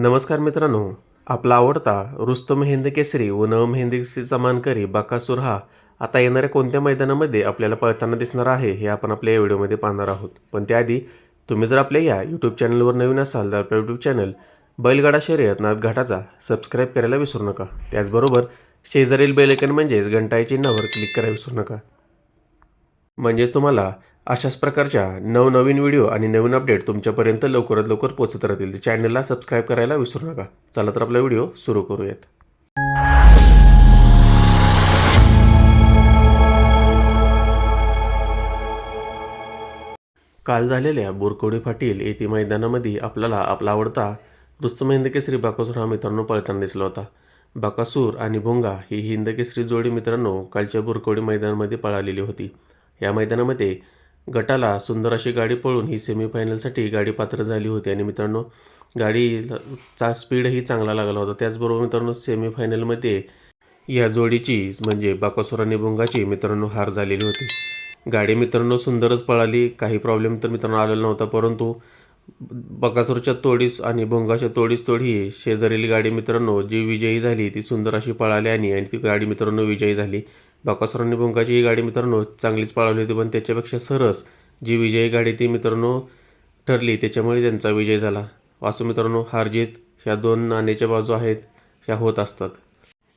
नमस्कार मित्रांनो. आपला आवडता रुस्तम हिंद केसरी व नवम हिंद केसरीचा मानकरी बाकासूर हा आता येणाऱ्या कोणत्या मैदानामध्ये आपल्याला पळताना दिसणार आहे हे आपण आपल्या या व्हिडिओमध्ये पाहणार आहोत. पण त्याआधी तुम्ही जर आपल्या या यूट्यूब चॅनलवर नवीन असाल तर आपल्या यूट्यूब चॅनल बैलगाडा शर्यत नाथ घाटाचा सबस्क्राईब करायला विसरू नका. त्याचबरोबर शेजारील बेलेकन म्हणजेच घंटाई चिन्हावर क्लिक करायला विसरू नका. म्हणजेच तुम्हाला अशाच प्रकारच्या नवनवीन व्हिडिओ आणि नवीन अपडेट तुमच्यापर्यंत लवकरात लवकर पोहोचत राहतील. चॅनलला सबस्क्राईब करायला विसरू नका. चला तर आपला व्हिडिओ सुरू करूयात. काल झालेल्या बोरकोडी फाटील येथे मैदानामध्ये आपल्याला आपला आवडता रुस्तम हिंद बाकासूर हा मित्रांनो पळताना दिसला होता. बाकासूर आणि भोंगा ही हिंदकेसरी जोडी मित्रांनो कालच्या बोरकोडी मैदानामध्ये पळालेली होती. या मैदानामध्ये गटाला सुंदर अशी गाडी पळून ही सेमीफायनलसाठी गाडी पात्र झाली होती. आणि मित्रांनो गाडीचा स्पीडही चांगला लागला होता. त्याचबरोबर मित्रांनो सेमीफायनलमध्ये या जोडीची म्हणजे बाकासूर आणि भुंगाची मित्रांनो हार झालेली होती. गाडी मित्रांनो सुंदरच पळाली. काही प्रॉब्लेम तर मित्रांनो आलेला नव्हता. परंतु बकासूरच्या तोडीस आणि भोंगाच्या तोडीस तोडी शेजारील गाडी मित्रांनो जी विजयी झाली ती सुंदर अशी पळाली आणि आणि ती गाडी मित्रांनो विजयी झाली. बकासूर बुंकाची ही गाडी मित्रांनो चांगलीच पळवली होती पण त्याच्यापेक्षा सरस जी विजयी गाडी ती मित्रांनो ठरली. त्याच्यामुळे त्यांचा विजय झाला. वासू मित्रांनो हारजीत ह्या दोन नाण्याच्या बाजू आहेत ह्या होत असतात.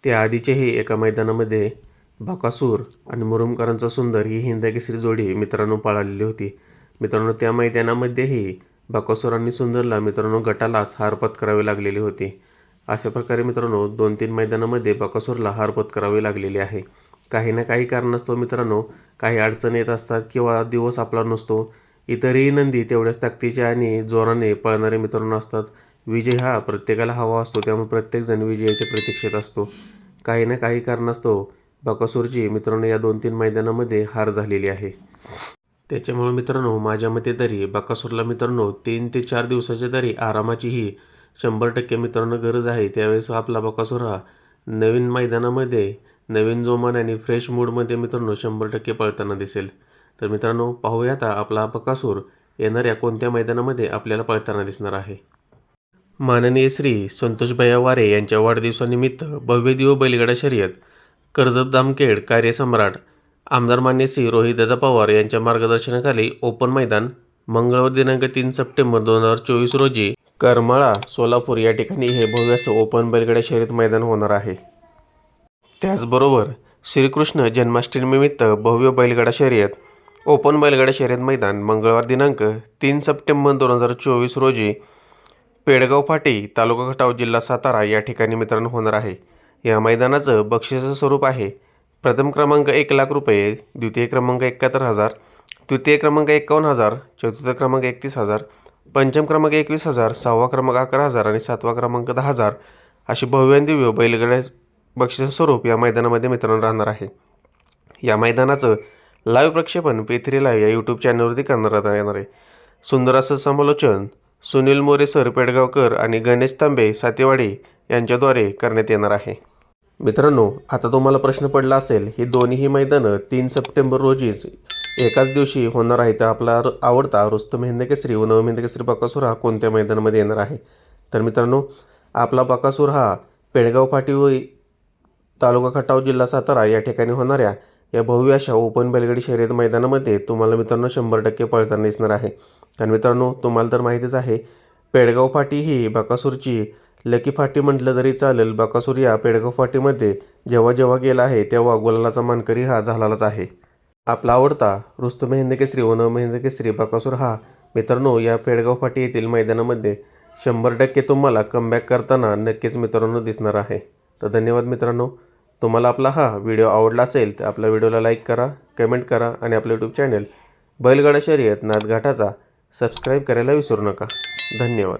त्या आधीचेही एका मैदानामध्ये बाकासूर आणि मुरुमकरांचा सुंदर ही हिंदकेसरी जोडी मित्रांनो पळालेली होती. मित्रांनो त्या मैदानामध्येही बाकासूर आणि सुंदरला मित्रांनो गटालाच हार पत्करावी लागलेली होती. अशा प्रकारे मित्रांनो दोन तीन मैदानामध्ये बाकासूरला हार पत्करावी लागलेली आहे. काही ना काही कारणास्तव मित्रांनो काही अडचणी येत असतात किंवा दिवस आपला नसतो इतरही नंदी तेवढ्याच ताकदीच्या आणि जोराने पळणारे मित्रांनो असतात. विजय हा प्रत्येकाला हवा असतो त्यामुळे प्रत्येकजण विजयाच्या प्रतीक्षेत असतो. काही ना काही कारणास्तव बकासूरची मित्रांनो या दोन तीन मैदानामध्ये हार झालेली आहे. त्याच्यामुळे मित्रांनो माझ्या मते तरी बकासूरला मित्रांनो तीन ते चार दिवसाच्या तरी आरामाची ही शंभर टक्के मित्रांनो गरज आहे. त्यावेळेस आपला बकासूर हा नवीन मैदानामध्ये नवीन जोमान आणि फ्रेश मूडमध्ये मित्रांनो शंभर टक्के पळताना दिसेल. तर मित्रांनो पाहूया आता आपला बकासूर येणाऱ्या कोणत्या मैदानामध्ये आपल्याला पळताना दिसणार आहे? माननीय श्री संतोषभैया वारे यांच्या वाढदिवसानिमित्त भव्य दिव बैलगाडा शर्यत कर्जत दामखेड कार्यसम्राट आमदार मान्य श्री रोहितदादा पवार यांच्या मार्गदर्शनाखाली ओपन मैदान मंगळवार दिनांक तीन सप्टेंबर दोन हजार चोवीस रोजी करमाळा सोलापूर या ठिकाणी हे भव्य असं ओपन बैलगाडा शर्यत मैदान होणार आहे. त्याचबरोबर श्रीकृष्ण जन्माष्टमीनिमित्त भव्य बैलगाडा शर्यत ओपन बैलगाडा शर्यत मैदान मंगळवार दिनांक तीन सप्टेंबर दोन हजार चोवीस रोजी पेडगाव फाटी तालुका खटाव जिल्हा सातारा या ठिकाणी मित्रांनो होणार आहे. या मैदानाचं बक्षिसाचं स्वरूप आहे. प्रथम क्रमांक एक लाख रुपये द्वितीय क्रमांक एकाहत्तर हजार तृतीय क्रमांक एकावन्न हजार चतुर्थ क्रमांक एकतीस हजार पंचम क्रमांक एकवीस हजार सहावा क्रमांक अकरा हजार आणि सातवा क्रमांक दहा हजार अशी भव्य दिव्य बैलगाड्या बक्षिसाचं स्वरूप या मैदानामध्ये मित्रांनो राहणार आहे. या मैदानाचं लाईव्ह प्रक्षेपण पेथरी लाईव्ह या यूट्यूब चॅनलवरती करण्यात येणार आहे. सुंदर असं समालोचन सुनील मोरे सर पेडगावकर आणि गणेश तांबे सातेवाडी यांच्याद्वारे करण्यात येणार आहे. मित्रांनो आता तुम्हाला प्रश्न पडला असेल ही दोन्हीही मैदानं तीन सप्टेंबर रोजीच एकाच दिवशी होणार आहे तर आपला र- आवडता रुस्तम हिंदकेसरी व नवम हिंद बकासूर हा कोणत्या मैदानामध्ये येणार आहे? तर मित्रांनो आपला बकासूर हा पेडगाव फाटी व तालुका खटाव जिल्हा सातारा या ठिकाणी होणाऱ्या या भव्य अशा ओपन बैलगाडी शर्यत मैदानामध्ये तुम्हाला मित्रांनो शंभर टक्के पळताना दिसणार आहे. कारण मित्रांनो तुम्हाला तर माहितीच आहे पेडगाव फाटी ही बकासूरची लकी फाटी म्हटलं तरी चालेल. बकासूर या पेडगाव फाटीमध्ये जेव्हा जेव्हा गेला आहे तेव्हा गुलालाचा मानकरी हा झालाच आहे. आपला आवडता रुस्तम हिंद केसरी व नवम केसरी बकासूर हा मित्रांनो या पेडगाव फाटी येथील मैदानामध्ये शंभर टक्के तुम्हाला कमबॅक करताना नक्कीच मित्रांनो दिसणार आहे. तर धन्यवाद मित्रांनो. तुम्हाला आपला हा व्हिडिओ आवडला असेल तर आपल्या व्हिडिओला लाईक करा कमेंट करा आणि आपलं यूट्यूब चॅनल बैलगाडा शर्यत नाथघाटाचा सबस्क्राईब करायला विसरू नका. धन्यवाद.